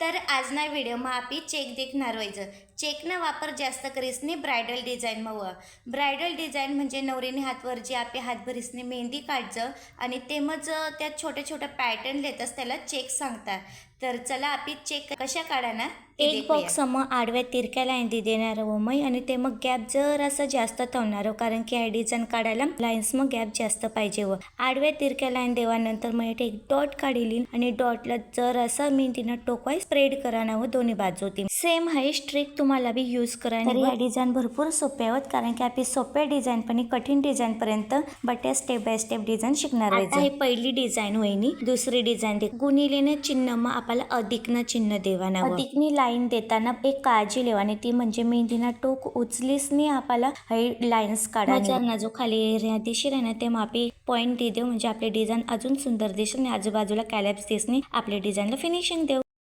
तर आज नाही व्हिडिओ मग आपी चेक देखण आर्वायचं चेकना वापर जास्त करीस नाही ब्रायडल डिझाईन मव्हा ब्रायडल डिझाईन म्हणजे नवरीने हातवर जे आपली हातभरीसने मेहंदी काढज आणि तेमचं त्यात छोटे छोटे पॅटर्न लेत असतात त्याला चेक सांगतात तर चला आपी चेक कशा काढा ना एक. बॉक्स मग आडव्या तिरक्या लाईन देणार हो मग आणि ते मग गॅप जरासं जास्त ठेवणार कारण की ह्या डिझाईन काढायला लाईन्स मग गॅप जास्त पाहिजे व आडव्या तिरक्या लाईन देवानंतर मग एक डॉट काढिली आणि डॉटला जरासा मेहंदीनं टोकवाय स्प्रेड करा ना व दोन्ही बाजूती सेम हाय स्ट्रिक तुम्हाला बी यूज करा तर या डिझाईन भरपूर सोपे आहोत कारण की आपली सोप्या डिझाईन पण कठीण डिझाईन पर्यंत बट्या स्टेप बाय स्टेप डिझाईन शिकणार आता हे पहिली डिझाईन होईनी दुसरी डिझाईन दे गुणिलेने चिन्ह मग आपल्याला अधिकनं चिन्ह देवाना अधिकनी लाईन देताना एक काळजी लेवाने ती म्हणजे मेहंदीना टोक उचलीस नाही आपल्याला हे लाईन्स काढा ना जो खाली आहे ना ते मापी पॉईंट दे देऊ. म्हणजे आपले डिझाईन अजून सुंदर दिसेल आणि आजूबाजूला कॅलॅप्स दिसणे आपल्या डिझाईनला फिनिशिंग देऊ.